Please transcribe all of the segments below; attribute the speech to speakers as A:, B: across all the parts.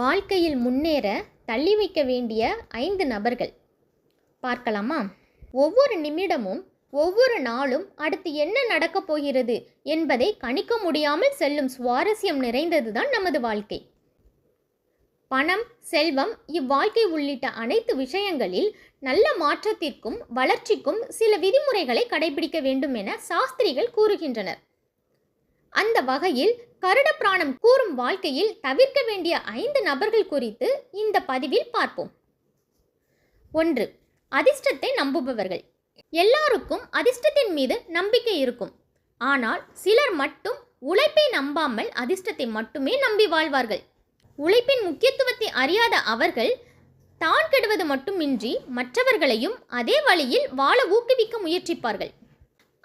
A: வாழ்க்கையில் முன்னேற தள்ளி வைக்க வேண்டிய ஐந்து நபர்கள். பார்க்கலாமா? ஒவ்வொரு நிமிடமும் ஒவ்வொரு நாளும் அடுத்து என்ன நடக்கப் போகிறது என்பதை கணிக்க முடியாமல் செல்லும் சுவாரஸ்யம் நிறைந்ததுதான் நமது வாழ்க்கை. பணம் செல்வம் இவ்வாழ்க்கை உள்ளிட்ட அனைத்து விஷயங்களில் நல்ல மாற்றத்திற்கும் வளர்ச்சிக்கும் சில விதிமுறைகளை கடைபிடிக்க வேண்டும் என சாஸ்திரிகள் கூறுகின்றனர். அந்த வகையில் கருட பிராணம் கூறும் வாழ்க்கையில் தவிர்க்க வேண்டிய ஐந்து நபர்கள் குறித்து இந்த பதிவில் பார்ப்போம். ஒன்று அதிர்ஷ்டத்தை நம்புபவர்கள். எல்லாருக்கும் அதிர்ஷ்டத்தின் மீது நம்பிக்கை இருக்கும். ஆனால் சிலர் மட்டும் உழைப்பை நம்பாமல் அதிர்ஷ்டத்தை மட்டுமே நம்பி வாழ்வார்கள். உழைப்பின் முக்கியத்துவத்தை அறியாத அவர்கள் தான் கெடுவது மட்டுமின்றி மற்றவர்களையும் அதே வழியில் வாழ ஊக்குவிக்க முயற்சிப்பார்கள்.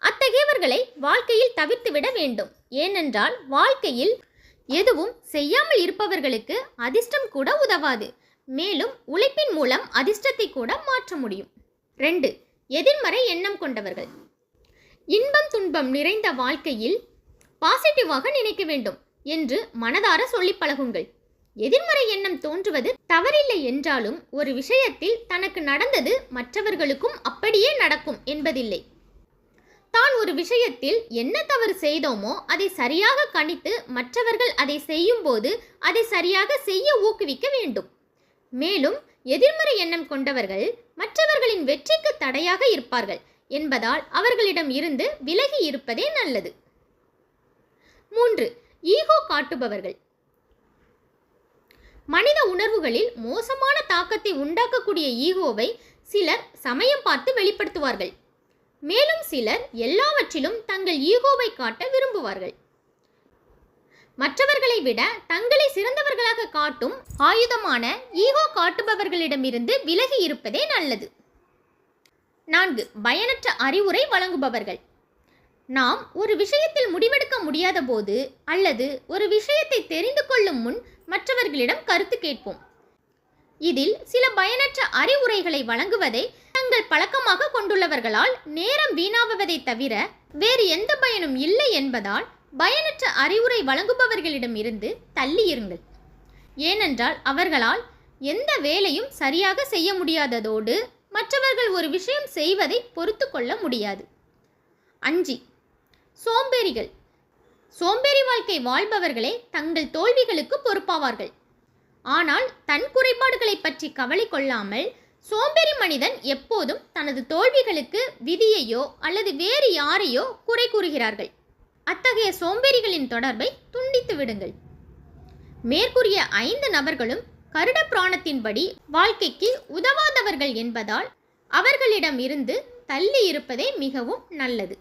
A: அத்தகையவர்களை வாழ்க்கையில் தவிர்த்துவிட வேண்டும். ஏனென்றால் வாழ்க்கையில் எதுவும் செய்யாமல் இருப்பவர்களுக்கு அதிர்ஷ்டம் கூட உதவாது. மேலும் உழைப்பின் மூலம் அதிர்ஷ்டத்தை கூட மாற்ற முடியும். ரெண்டு எதிர்மறை எண்ணம் கொண்டவர்கள். இன்பம் துன்பம் நிறைந்த வாழ்க்கையில் பாசிட்டிவாக நினைக்க வேண்டும் என்று மனதார சொல்லி பழகுங்கள். எதிர்மறை எண்ணம் தோன்றுவது தவறில்லை என்றாலும் ஒரு விஷயத்தில் தனக்கு நடந்தது மற்றவர்களுக்கும் அப்படியே நடக்கும் என்பதில்லை. தான் ஒரு விஷயத்தில் என்ன தவறு செய்தோமோ அதை சரியாக கணித்து மற்றவர்கள் அதை செய்யும்போது அதை சரியாக செய்ய ஊக்குவிக்க வேண்டும். மேலும் எதிர்மறை எண்ணம் கொண்டவர்கள் மற்றவர்களின் வெற்றிக்கு தடையாக இருப்பார்கள் என்பதால் அவர்களிடம் இருந்து விலகி இருப்பதே நல்லது. மூன்று ஈகோ காட்டுபவர்கள். மனித உணர்வுகளில் மோசமான தாக்கத்தை உண்டாக்கக்கூடிய ஈகோவை சிலர் சமயம் பார்த்து வெளிப்படுத்துவார்கள். மேலும் சிலர் எல்லாவற்றிலும் தங்கள் ஈகோவை காட்ட விரும்புவார்கள். மற்றவர்களை விட தங்களை சிறந்தவர்களாக காட்டும் ஆயுதமான ஈகோ காட்டுபவர்களிடமிருந்து விலகி இருப்பதே நல்லது. நான்கு பயனற்ற அறிவுரை வழங்குபவர்கள். நாம் ஒரு விஷயத்தில் முடிவெடுக்க முடியாத போது அல்லது ஒரு விஷயத்தை தெரிந்து கொள்ளும் முன் மற்றவர்களிடம் கருத்து கேட்போம். இதில் சில பயனற்ற அறிவுரைகளை வழங்குவதை தங்கள் பழக்கமாக கொண்டுள்ளவர்களால் நேரம் வீணாவதை தவிர வேறு எந்த பயனும் இல்லை என்பதால் பயனற்ற அறிவுரை வழங்குபவர்களிடம் இருந்து தள்ளி இருங்கள். ஏனென்றால் அவர்களால் எந்த வேலையும் சரியாக செய்ய முடியாததோடு மற்றவர்கள் ஒரு விஷயம் செய்வதை பொறுத்து கொள்ள முடியாது. அஞ்சு சோம்பேறிகள். சோம்பேறி வாழ்க்கை வாழ்பவர்களே தங்கள் தோல்விகளுக்கு பொறுப்பாவார்கள். ஆனால் தன் குறைபாடுகளை பற்றி கவலை கொள்ளாமல் சோம்பேறி மனிதன் எப்போதும் தனது தோல்விகளுக்கு விதியையோ அல்லது வேறு யாரையோ குறை கூறுகிறார்கள். அத்தகைய சோம்பேறிகளின் தொடர்பை துண்டித்து விடுங்கள். மேற்கூறிய ஐந்து நபர்களும் கருட புராணத்தின்படி வாழ்க்கைக்கு உதவாதவர்கள் என்பதால் அவர்களிடம் இருந்து தள்ளி இருப்பதே மிகவும் நல்லது.